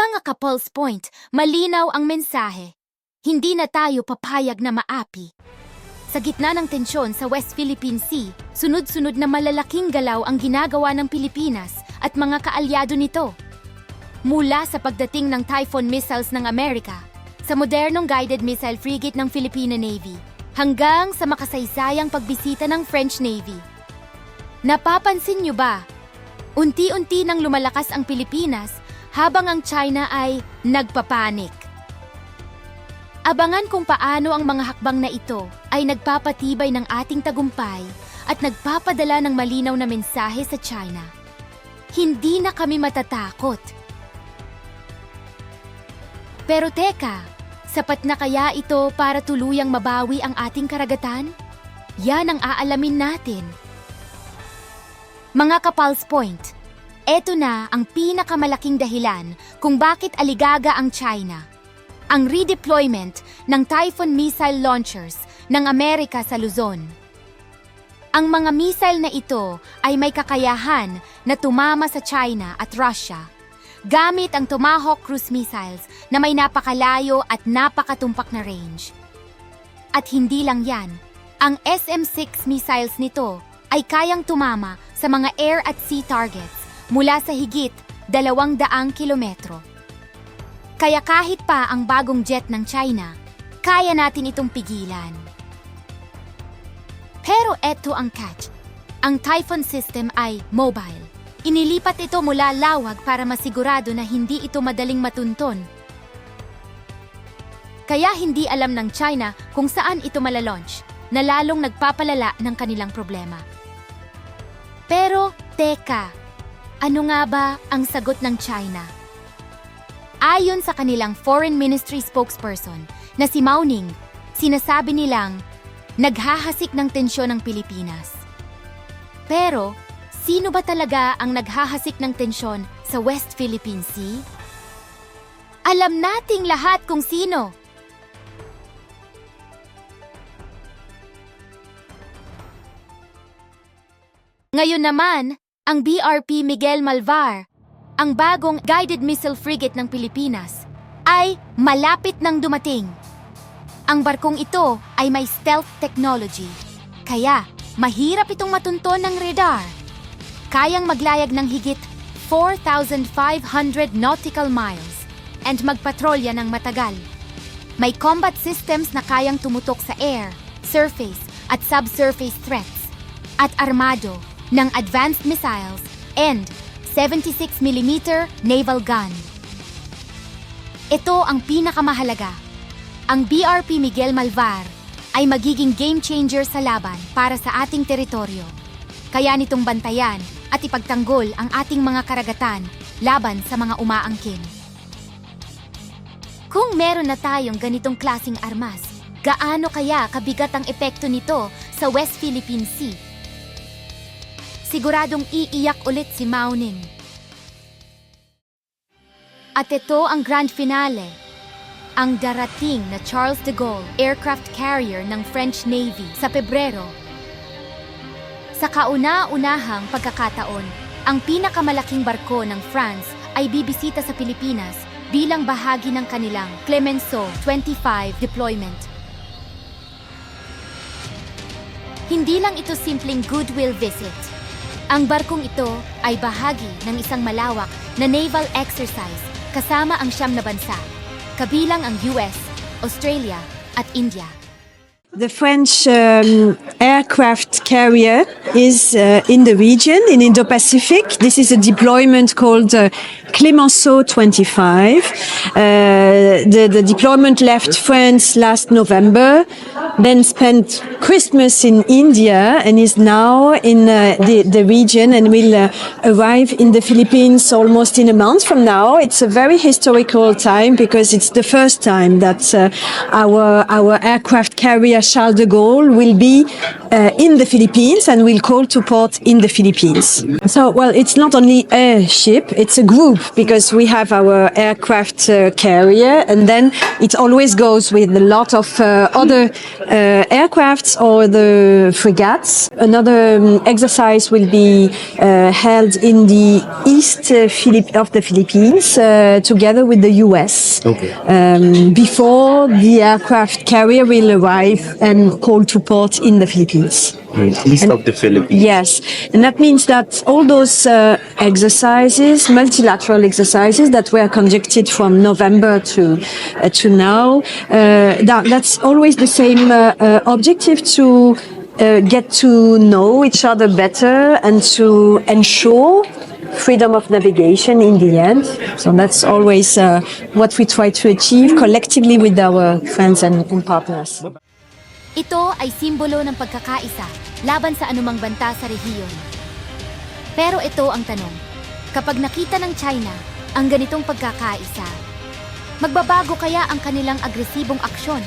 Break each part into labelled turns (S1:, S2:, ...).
S1: Mga ka-pulse point, malinaw ang mensahe. Hindi na tayo papayag na maapi. Sa gitna ng tensyon sa West Philippine Sea, sunod-sunod na malalaking galaw ang ginagawa ng Pilipinas at mga kaalyado nito. Mula sa pagdating ng Typhoon missiles ng Amerika, sa modernong guided missile frigate ng Filipino Navy, hanggang sa makasaysayang pagbisita ng French Navy. Napapansin niyo ba? Unti-unti nang lumalakas ang Pilipinas habang ang China ay nagpapanik. Abangan kung paano ang mga hakbang na ito ay nagpapatibay ng ating tagumpay at nagpapadala ng malinaw na mensahe sa China. Hindi na kami matatakot. Pero teka, sapat na kaya ito para tuluyang mabawi ang ating karagatan? Yan ang aalamin natin. Mga kapals point, eto na ang pinakamalaking dahilan kung bakit aligaga ang China. Ang redeployment ng Typhoon missile launchers ng Amerika sa Luzon. Ang mga missile na ito ay may kakayahan na tumama sa China at Russia gamit ang Tomahawk cruise missiles na may napakalayo at napakatumpak na range. At hindi lang yan, ang SM-6 missiles nito ay kayang tumama sa mga air at sea targets mula sa higit 200 kilometro. Kaya kahit pa ang bagong jet ng China, kaya natin itong pigilan. Pero eto ang catch. Ang Typhoon system ay mobile. Inilipat ito mula lawag para masigurado na hindi ito madaling matunton. Kaya hindi alam ng China kung saan ito malalaunch, na lalong nagpapalala ng kanilang problema. Pero, teka, ano nga ba ang sagot ng China? Ayon sa kanilang Foreign Ministry spokesperson na si Mao Ning, sinasabi nilang naghahasik ng tensyon ng Pilipinas. Pero, sino ba talaga ang naghahasik ng tensyon sa West Philippine Sea? Alam nating lahat kung sino. Ngayon naman, ang BRP Miguel Malvar, ang bagong guided missile frigate ng Pilipinas, ay malapit nang dumating. Ang barkong ito ay may stealth technology, kaya mahirap itong matunton ng radar. Kayang maglayag ng higit 4,500 nautical miles and magpatrolya ng matagal. May combat systems na kayang tumutok sa air, surface at subsurface threats at armado ng advanced missiles and 76mm naval gun. Ito ang pinakamahalaga. Ang BRP Miguel Malvar ay magiging game changer sa laban para sa ating teritoryo. Kaya nitong bantayan at ipagtanggol ang ating mga karagatan laban sa mga umaangkin. Kung meron na tayong ganitong klasing armas, gaano kaya kabigat ang epekto nito sa West Philippine Sea siguradong iiyak ulit si Mao Ning. At ito ang grand finale. Ang darating na Charles de Gaulle aircraft carrier ng French Navy sa Pebrero. Sa kauna-unahang pagkakataon, ang pinakamalaking barko ng France ay bibisita sa Pilipinas bilang bahagi ng kanilang Clemenceau 25 deployment. Hindi lang ito simpleng goodwill visit. Ang barkong ito ay bahagi ng isang malawak na naval exercise kasama ang siyam na bansa, kabilang ang US, Australia at India.
S2: The French um, aircraft carrier is uh, in the region, in Indo-Pacific. This is a deployment called uh, Clemenceau 25. Uh, the, the deployment left France last November, then spent Christmas in India, and is now in uh, the, the region and will uh, arrive in the Philippines almost in a month from now. It's a very historical time because it's the first time that uh, our, our aircraft carrier Charles de Gaulle will be uh, in the Philippines and will call to port in the Philippines. So, well, it's not only a ship, it's a group because we have our aircraft uh, carrier, and then it always goes with a lot of uh, other uh, aircrafts or the frigates. Another um, exercise will be uh, held in the east uh, Philip- of the Philippines uh, together with the US.
S3: Okay.
S2: Um, before the aircraft carrier will arrive and call to port in the Philippines.
S3: East of the Philippines.
S2: Yes, and that means that all those uh, exercises, multilateral exercises that were conducted from November to uh, to now, uh, that, that's always the same uh, uh, objective to uh, get to know each other better and to ensure freedom of navigation in the end. So that's always what we try to achieve collectively with our friends and, and partners.
S1: Ito ay simbolo ng pagkakaisa laban sa anumang banta sa rehiyon. Pero ito ang tanong, kapag nakita ng China ang ganitong pagkakaisa, magbabago kaya ang kanilang agresibong aksyon?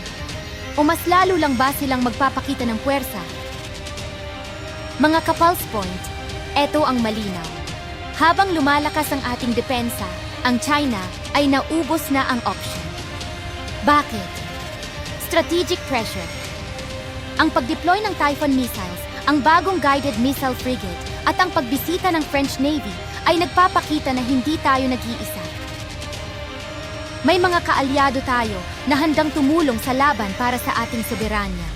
S1: O mas lalo lang ba silang magpapakita ng puwersa? Mga kapals point, eto ang malinaw. Habang lumalakas ang ating depensa, ang China ay naubos na ang option. Bakit? Strategic pressure. Ang pag-deploy ng Typhoon missiles, ang bagong guided missile frigate at ang pagbisita ng French Navy ay nagpapakita na hindi tayo nag-iisa. May mga kaalyado tayo na handang tumulong sa laban para sa ating soberanya.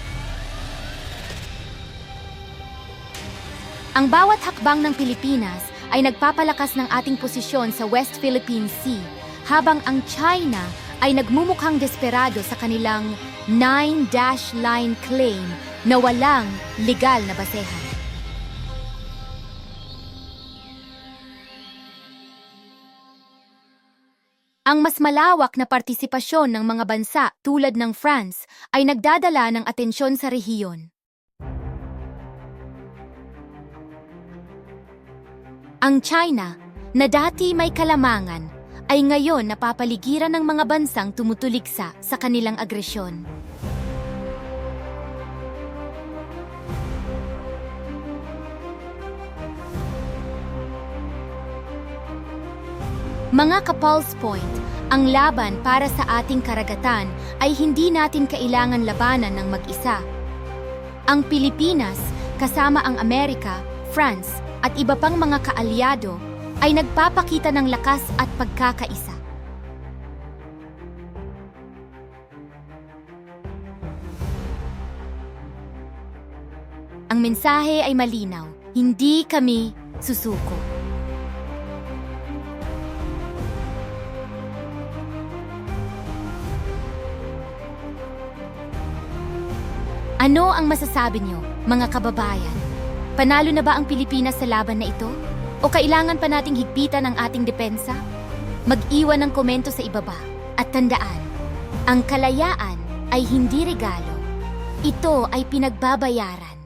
S1: Ang bawat hakbang ng Pilipinas ay nagpapalakas ng ating posisyon sa West Philippine Sea habang ang China ay nagmumukhang desperado sa kanilang nine-dash line claim na walang legal na basehan. Ang mas malawak na partisipasyon ng mga bansa tulad ng France ay nagdadala ng atensyon sa rehiyon. Ang China, na dati may kalamangan, ay ngayon napapaligiran ng mga bansang tumutuligsa sa kanilang agresyon. Mga ka-Pulse Point, ang laban para sa ating karagatan ay hindi natin kailangan labanan ng mag-isa. Ang Pilipinas, kasama ang Amerika, France, at iba pang mga kaalyado ay nagpapakita ng lakas at pagkakaisa. Ang mensahe ay malinaw, hindi kami susuko. Ano ang masasabi niyo, mga kababayan? Panalo na ba ang Pilipinas sa laban na ito? O kailangan pa nating higpitan ang ating depensa? Mag-iwan ng komento sa ibaba. At tandaan, ang kalayaan ay hindi regalo. Ito ay pinagbabayaran.